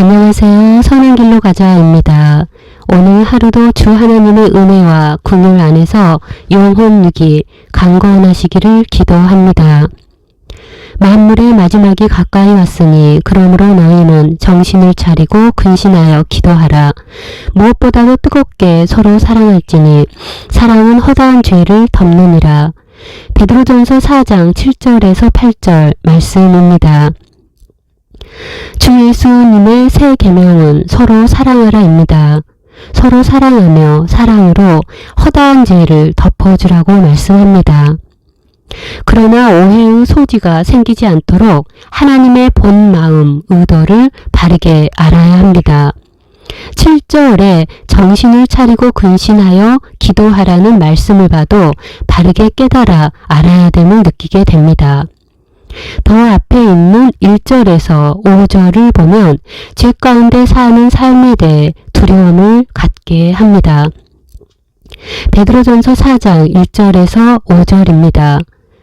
안녕하세요. 선한 길로 가자입니다. 오늘 하루도 주 하나님의 은혜와 궁율 안에서 영혼 누기 강건하시기를 기도합니다. 만물의 마지막이 가까이 왔으니 그러므로 너희는 정신을 차리고 근신하여 기도하라. 무엇보다도 뜨겁게 서로 사랑할지니 사랑은 허다한 죄를 덮느니라. 베드로전서 4장 7절에서 8절 말씀입니다. 주 예수님의 새 계명은 서로 사랑하라입니다. 서로 사랑하며 사랑으로 허다한 죄를 덮어주라고 말씀합니다. 그러나 오해의 소지가 생기지 않도록 하나님의 본 마음, 의도를 바르게 알아야 합니다. 7절에 정신을 차리고 근신하여 기도하라는 말씀을 봐도 바르게 깨달아 알아야 됨을 느끼게 됩니다. 더 앞에 있는 1절에서 5절을 보면 죄 가운데 사는 삶에 대해 두려움을 갖게 합니다. 베드로전서 4장 1절에서 5절입니다.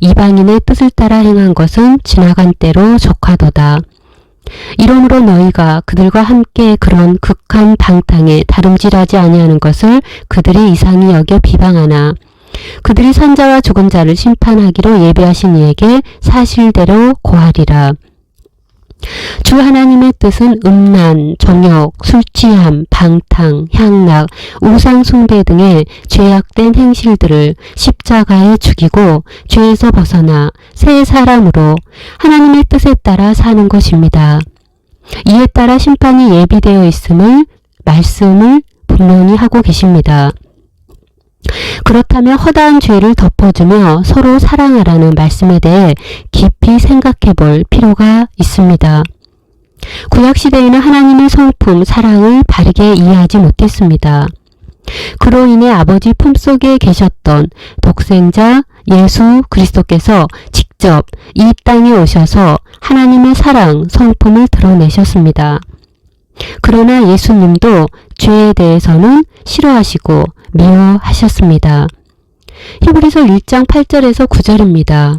이방인의 뜻을 따라 행한 것은 지나간 때로 족하도다. 이러므로 너희가 그들과 함께 그런 극한 방탕에 다름질하지 아니하는 것을 그들이 이상히 여겨 비방하나 그들이 산자와 죽은 자를 심판하기로 예비하신 이에게 사실대로 고하리라. 주 하나님의 뜻은 음란, 정욕, 술취함, 방탕, 향락, 우상숭배 등의 죄악된 행실들을 십자가에 죽이고 죄에서 벗어나 새 사람으로 하나님의 뜻에 따라 사는 것입니다. 이에 따라 심판이 예비되어 있음을 말씀을 분명히 하고 계십니다. 그렇다면 허다한 죄를 덮어주며 서로 사랑하라는 말씀에 대해 깊이 생각해 볼 필요가 있습니다. 구약시대에는 하나님의 성품, 사랑을 바르게 이해하지 못했습니다. 그로 인해 아버지 품속에 계셨던 독생자 예수 그리스도께서 직접 이 땅에 오셔서 하나님의 사랑, 성품을 드러내셨습니다. 그러나 예수님도 죄에 대해서는 싫어하시고 미워하셨습니다. 히브리서 1장 8절에서 9절입니다.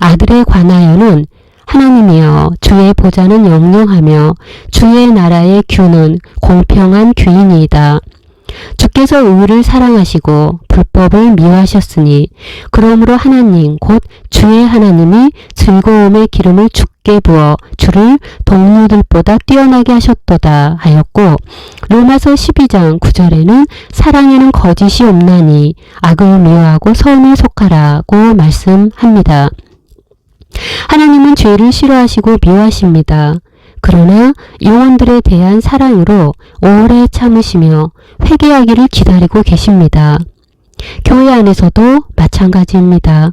아들에 관하여는 하나님이여 주의 보좌는 영영하며 주의 나라의 규는 공평한 규이니이다. 주께서 의를 사랑하시고 불법을 미워하셨으니 그러므로 하나님 곧 주의 하나님이 즐거움의 기름을 죽 게 부어 주를 동료들보다 뛰어나게 하셨도다 하였고 로마서 12장 9절에는 사랑에는 거짓이 없나니 악을 미워하고 선을 속하라고 말씀합니다. 하나님은 죄를 싫어하시고 미워하십니다. 그러나 영혼들에 대한 사랑으로 오래 참으시며 회개하기를 기다리고 계십니다. 교회 안에서도 마찬가지입니다.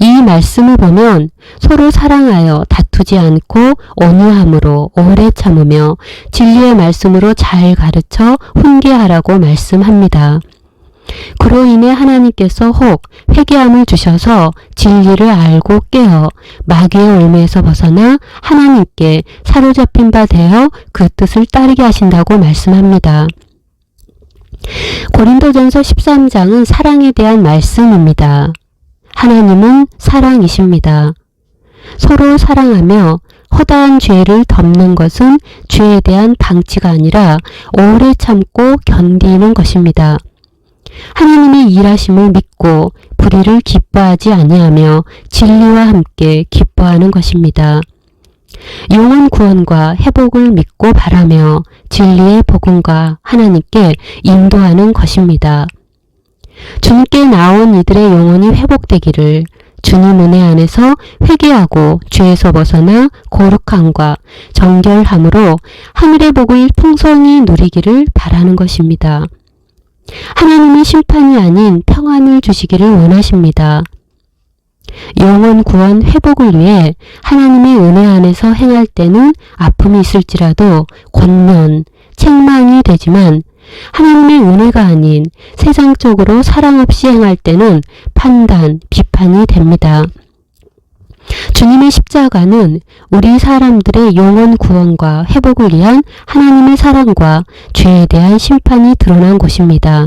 이 말씀을 보면 서로 사랑하여 다투지 않고 온유함으로 오래 참으며 진리의 말씀으로 잘 가르쳐 훈계하라고 말씀합니다. 그로 인해 하나님께서 혹 회개함을 주셔서 진리를 알고 깨어 마귀의 올무에서 벗어나 하나님께 사로잡힌 바 되어 그 뜻을 따르게 하신다고 말씀합니다. 고린도전서 13장은 사랑에 대한 말씀입니다. 하나님은 사랑이십니다. 서로 사랑하며 허다한 죄를 덮는 것은 죄에 대한 방치가 아니라 오래 참고 견디는 것입니다. 하나님의 일하심을 믿고 불의를 기뻐하지 아니하며 진리와 함께 기뻐하는 것입니다. 영원 구원과 회복을 믿고 바라며 진리의 복음과 하나님께 인도하는 것입니다. 주님께 나온 이들의 영혼이 회복되기를 주님 은혜 안에서 회개하고 죄에서 벗어나 거룩함과 정결함으로 하늘의 복을 풍성히 누리기를 바라는 것입니다. 하나님은 심판이 아닌 평안을 주시기를 원하십니다. 영원 구원 회복을 위해 하나님의 은혜 안에서 행할 때는 아픔이 있을지라도 권면, 책망이 되지만 하나님의 은혜가 아닌 세상적으로 사랑 없이 행할 때는 판단, 비판이 됩니다. 주님의 십자가는 우리 사람들의 영원 구원과 회복을 위한 하나님의 사랑과 죄에 대한 심판이 드러난 곳입니다.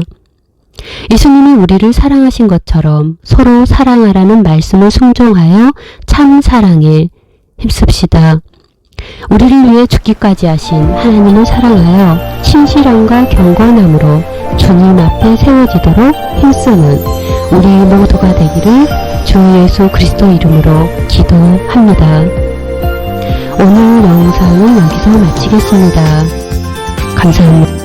예수님이 우리를 사랑하신 것처럼 서로 사랑하라는 말씀을 순종하여 참 사랑에 힘씁시다. 우리를 위해 죽기까지 하신 하나님을 사랑하여 신실함과 경건함으로 주님 앞에 세워지도록 힘쓰는 우리 모두가 되기를 주 예수 그리스도 이름으로 기도합니다. 오늘 영상은 여기서 마치겠습니다. 감사합니다.